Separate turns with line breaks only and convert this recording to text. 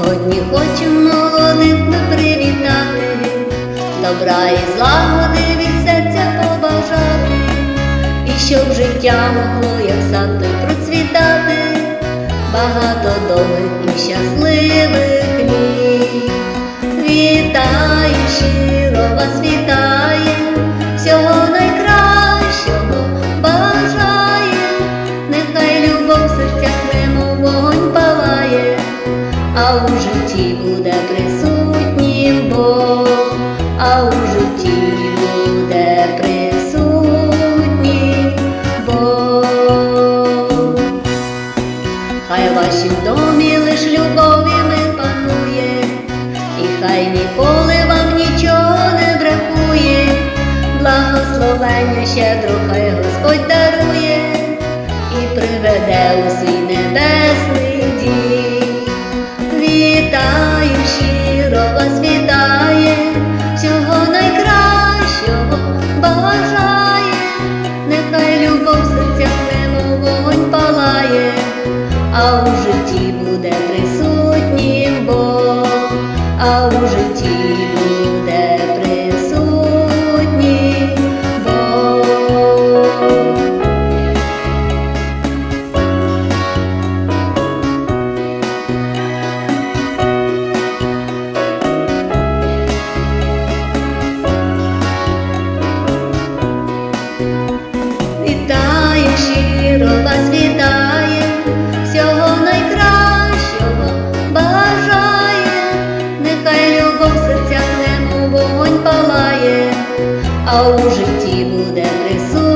Сьогодні хочемо молодих ми привітати, добра і злагоди від серця побажати, і щоб життя могло, як сад той процвітати, багато довгих і щасливих житті буде присутнім Бог, а у житті буде присутнім Бог. Хай в вашім домі лиш любов'ями панує, і хай ніколи вам нічого не бракує, благословення щедро хай Господь дарує і приведе у свій бажає, нехай любов в серцях немов вогонь палає, а у житті буде присутнім Бог, а у житті буде Світає всього найкращого бажає, нехай любов в серцях нему вогонь палає, а у житті буде присутня.